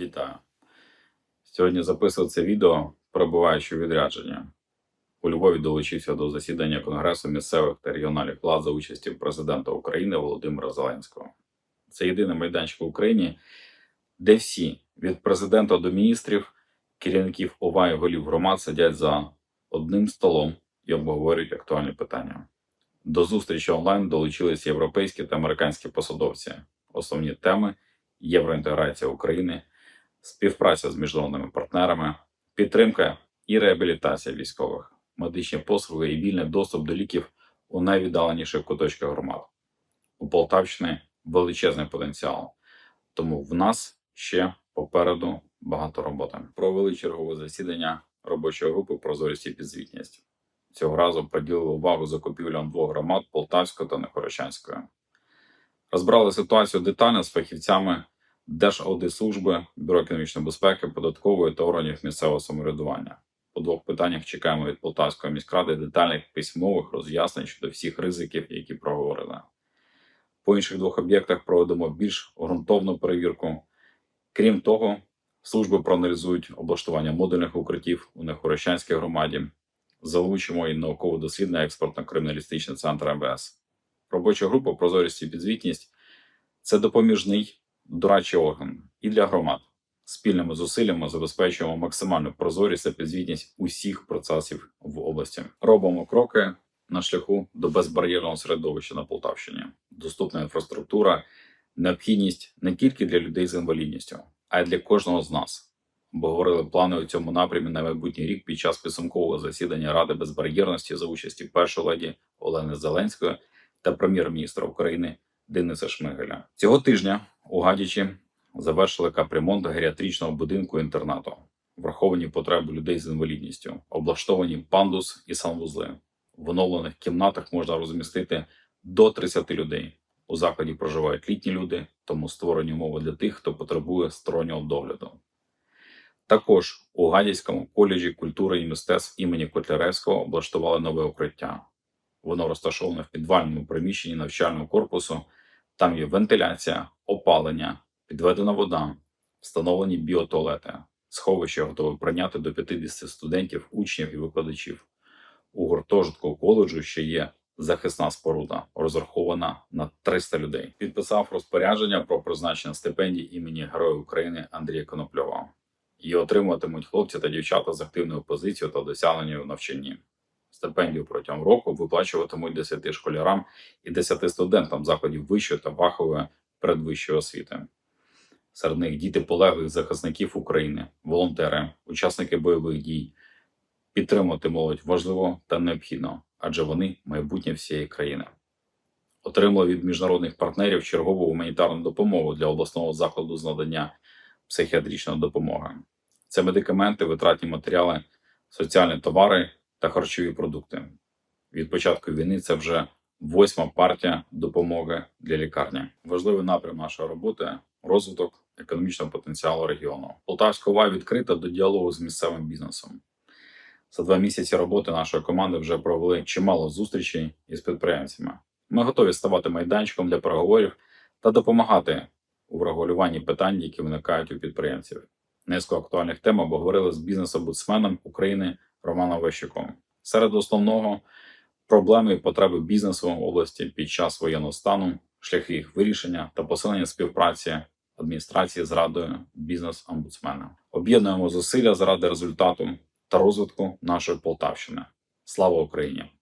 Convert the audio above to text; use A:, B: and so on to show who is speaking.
A: Вітаю. Сьогодні записую це відео, перебуваючи у відрядженні. У Львові долучився до засідання Конгресу місцевих та регіональних влад за участі президента України Володимира Зеленського. Це єдиний майданчик в Україні, де всі від президента до міністрів, керівників ОВА і голів громад сидять за одним столом і обговорюють актуальні питання. До зустрічі онлайн долучились європейські та американські посадовці. Основні теми євроінтеграція України, співпраця з міжнародними партнерами, підтримка і реабілітація військових, медичні послуги і вільний доступ до ліків у найвіддаленіших куточках громад. У Полтавщини величезний потенціал, тому в нас ще попереду багато роботи. Провели чергове засідання робочої групи прозорість і підзвітність. Цього разу приділили увагу закупівлям двох громад Полтавської та Нехорощанської. Розбрали ситуацію детально з фахівцями Держаудитслужби, Бюро економічної безпеки, податкової та органів місцевого самоврядування. По двох питаннях чекаємо від Полтавської міськради детальних письмових роз'яснень щодо всіх ризиків, які проговорили. По інших двох об'єктах проведемо більш ґрунтовну перевірку. Крім того, служби проаналізують облаштування модульних укриттів у Нехорощанській громаді, залучимо і науково-дослідний експортно-криміналістичний центр МВС. Робоча група прозорість і підзвітність це допоміжний дорадчий орган і для громад. Спільними зусиллями забезпечуємо максимальну прозорість та підзвітність усіх процесів в області. Робимо кроки на шляху до безбар'єрного середовища на Полтавщині. Доступна інфраструктура, необхідність не тільки для людей з інвалідністю, а й для кожного з нас. Обговорили плани у цьому напрямі на майбутній рік під час підсумкового засідання Ради безбар'єрності за участі першої леді Олени Зеленської та прем'єр-міністра України Дениса Шмигаля. Цього тижня у Гадячі завершили капремонт геріатричного будинку інтернату, враховані потреби людей з інвалідністю, облаштовані пандус і санвузли. В оновлених кімнатах можна розмістити до 30 людей. У закладі проживають літні люди, тому створені умови для тих, хто потребує стороннього догляду. Також у Гадяцькому коледжі культури і мистецтв імені Котляревського облаштували нове укриття. Воно розташоване в підвальному приміщенні навчального корпусу. Там є вентиляція, опалення, підведена вода, встановлені біотуалети, сховище готове прийняти до 50 студентів, учнів і викладачів. У гуртожитку коледжу ще є захисна споруда, розрахована на 300 людей. Підписав розпорядження про призначення стипендій імені Героя України Андрія Конопльова. Її отримуватимуть хлопці та дівчата з активною позицією та досягненням у навчанні. Стипендію протягом року виплачуватимуть 10 школярам і 10 студентам закладів вищої та фахової передвищої освіти. Серед них діти полеглих захисників України, волонтери, учасники бойових дій. Підтримувати молодь важливо та необхідно, адже вони майбутнє всієї країни. Отримали від міжнародних партнерів чергову гуманітарну допомогу для обласного закладу з надання психіатричної допомоги. Це медикаменти, витратні матеріали, соціальні товари та харчові продукти. Від початку війни це вже восьма партія допомоги для лікарні. Важливий напрям нашої роботи розвиток економічного потенціалу регіону. Полтавська ОВА відкрита до діалогу з місцевим бізнесом. За два місяці роботи нашої команди вже провели чимало зустрічей із підприємцями. Ми готові ставати майданчиком для переговорів та допомагати у врегулюванні питань, які виникають у підприємців. Низку актуальних тем обговорили з бізнес-омбудсменом України Романом Вещуком. Серед основного проблеми і потреби бізнесу в області під час воєнного стану, шляхи їх вирішення та посилення співпраці адміністрації з радою бізнес-омбудсмена. Об'єднуємо зусилля заради результату та розвитку нашої Полтавщини. Слава Україні!